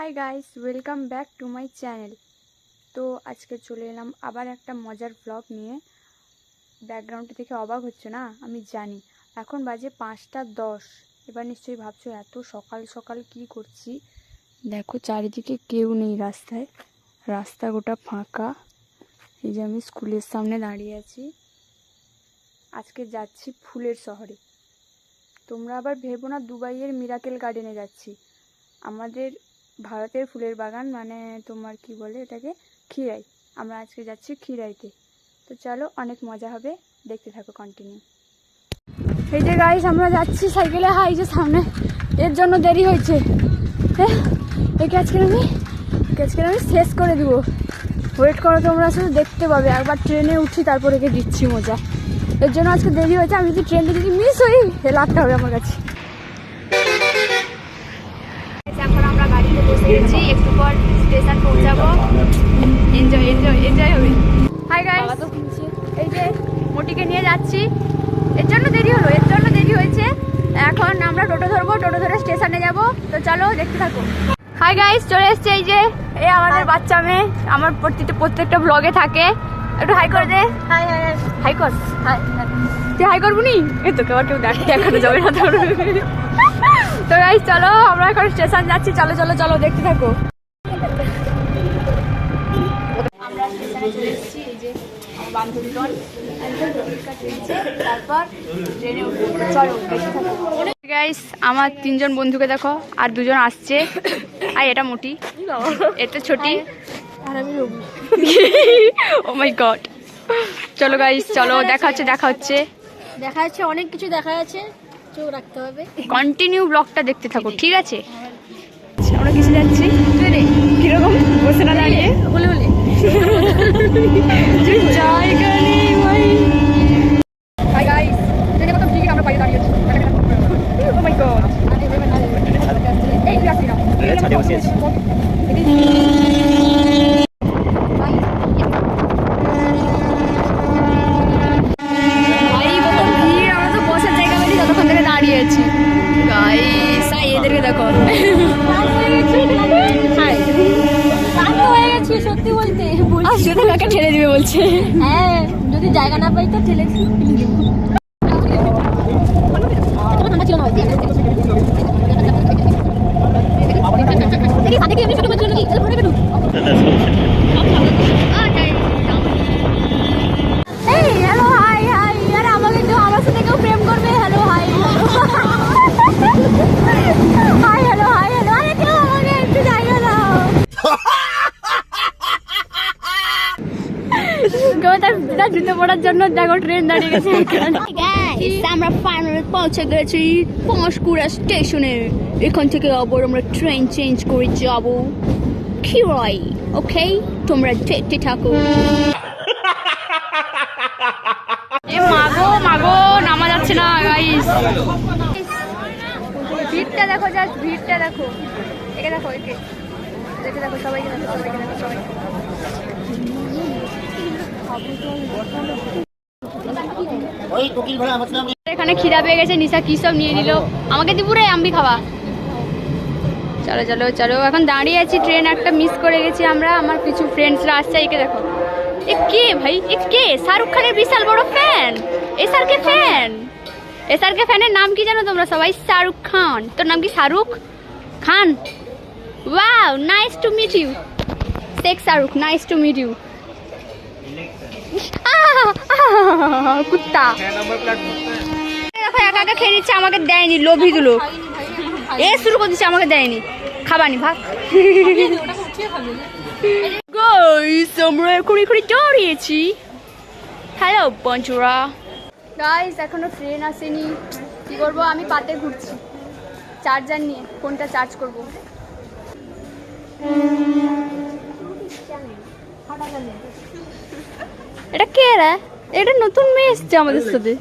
Hi guys welcome back to my channel তো আজকে চলে এলাম আবার একটা মজার ব্লগ নিয়ে। ব্যাকগ্রাউন্ডে থেকে অবাক হচ্ছে না? আমি জানি। এখন বাজে পাঁচটা দশ। এবার নিশ্চয়ই ভাবছ এত সকাল সকাল কি করছি? দেখো চারিদিকে কেউ নেই রাস্তায়। রাস্তা গোটা ফাঁকা। এই যে আমি স্কুলের সামনে দাঁড়িয়ে আছি। আজকে যাচ্ছি ফুলের শহরে। তোমরা আবার ভেবো না, দুবাইয়ের মিরাকেল গার্ডেনে যাচ্ছি। আমাদের ভারতের ফুলের বাগান মানে তোমার কি বলে এটাকে? খিরাই আমরা আজকে যাচ্ছি খিরাইতে তো চলো, অনেক মজা হবে। দেখতে থাকো কন্টিনিউ এই যে গাইস আমরা যাচ্ছি সাইকেলে হাই যে সামনে। এর জন্য দেরি হয়েছে। হ্যাঁ একে আজকে আমি, একে আজকে আমি শেষ করে দিব। ওয়েট করো, তোমরা শুধু দেখতে পাবে। একবার ট্রেনে উঠি, তারপর একে দিচ্ছি মজা। এর জন্য আজকে দেরি হয়েছে। আমি যদি ট্রেনটা যদি মিস হই লাভটা হবে আমার কাছে এখন আমরা গেছি একটু পর স্টেশন পৌঁছাবো। এনজয় এনজয় এনজয় হবে। হাই গাইস এই যে মোটিকে নিয়ে যাচ্ছি। এর জন্য দেরি হলো এর জন্য দেরি হয়েছে। এখন আমরা টোটো ধরবো টোটো ধরে স্টেশনে যাব। তো চলো দেখতে থাকো। হাই গাইস চলে এসছে এই যে এই আমাদের বাচ্চা মেয়ে। আমার প্রত্যেকটা প্রত্যেকটা ব্লগে থাকে। একটু হাই করে দে। হাই হাই হাই হাই কর। হাই তুই হাই করব নি? এই তোকে আবার কেউ দেখ দেখানো যাবে না তোর তো গাইস চলো আমরা এখন স্টেশন যাচ্ছি। চলো চলো চলো দেখতে থাকো। আমরা স্টেশনে চলে এসেছি এই যে আমার বান্ধবীগণ। একজন টিকিট কাটিয়েছে তারপর ট্রেনে চলো গাইস আমার তিনজন বন্ধুকে দেখো আর দুজন আসছে। আর এটা মোটি। এটা ছোটি। আর আমি ও মাই গড চলো গাইস চলো দেখা হচ্ছে দেখা হচ্ছে। দেখা যাচ্ছে অনেক কিছু দেখা যাচ্ছে চোখ রাখতে হবে। কন্টিনিউ ব্লগটা দেখতে থাকো ঠিক আছে? আমরা কিসে যাচ্ছি। ট্রেনে কীরকম? বসে না দাঁড়িয়ে? বলে হলে। যে জায়গা নেই ভাই। আর শুধু কাকে ঠেলে দিবে বলছে হ্যাঁ যদি জায়গা না পাই তো ঠেলে ঠান্ডা জুতো পড়ার জন্য দেখো ট্রেন দাঁড়িয়ে গেছে আমরা ফাইনালি পৌঁছে গেছি পাঁশকুড়া স্টেশনে। এখান থেকে আবার আমরা ট্রেন চেঞ্জ করে যাব খিরাই ওকে তোমরা দেখতে থাকো। মাগো মাগো নামা যাচ্ছে না গাইস ভিড়টা দেখো জাস্ট ভিড়টা দেখো। একে দেখো একে। দেখে দেখো সবাইকে দেখো সবাইকে দেখো সবাইকে এখানে খিদা পেয়ে গেছে, নিশা কি সব নিয়ে নিল? আমাকে দিপুরে আম্বি খাওয়া। চলো চলো চলো, এখন দাঁড়িয়ে আছি ট্রেন একটা মিস করে গেছি আমরা, আমার কিছু ফ্রেন্ডসরা আসছে, একে দেখো। এ কে ভাই? এ কে? শাহরুখ খানের বিশাল বড় fan S R K fan S R K ফ্যানের নাম কি জানো তোমরা সবাই? শাহরুখ খান। তোর নাম কি Shahrukh? Khan. Wow nice to meet you Sheikh Shahrukh nice to meet you কুত্তা। দেখো একা একা খেয়ে নিচ্ছে আমাকে দেয়নি লোভিগুলো। এ শুরু করে দিচ্ছে আমাকে দেয়নি। খাবানি ভাগ। গাইস আমরা এখন এখানে দাঁড়িয়েছি। হ্যালো বন্ধুরা গাইস এখনও ট্রেন আসেনি। কি করব? আমি পাতে ঘুরছি। চার্জার নিয়ে ফোনটা চার্জ করব। এটা কে রে? এটা নতুন মেয়ে এসছে আমাদের সাথে।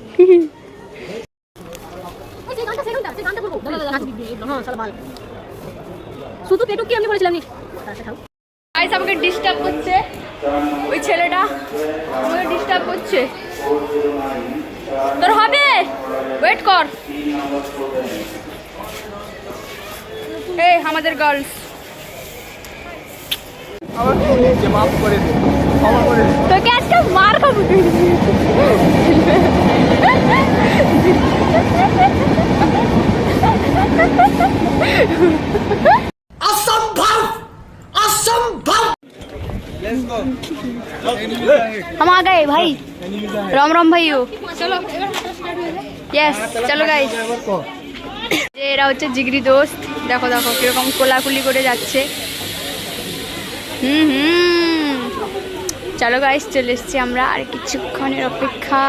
শুধু পেটু কি আমি বলেছিলাম গাইস আমাকে ডিস্টার্ব করছে। ওই ছেলেটা আমাকে ডিস্টার্ব করছে। তোর হবে? ওয়েট কর। এই আমাদের গার্লস তোকে আজকে মার খাবো हम आ गए भाई राम राम भाइयों चलो यस चलो गाइस যে এরা হচ্ছে জিগরি দোস্ত দেখো দেখো কিরকম কোলাকুলি করে যাচ্ছে হুম হুম। চলো গাইস চলে এসছি আমরা আর কিছুক্ষণের অপেক্ষা।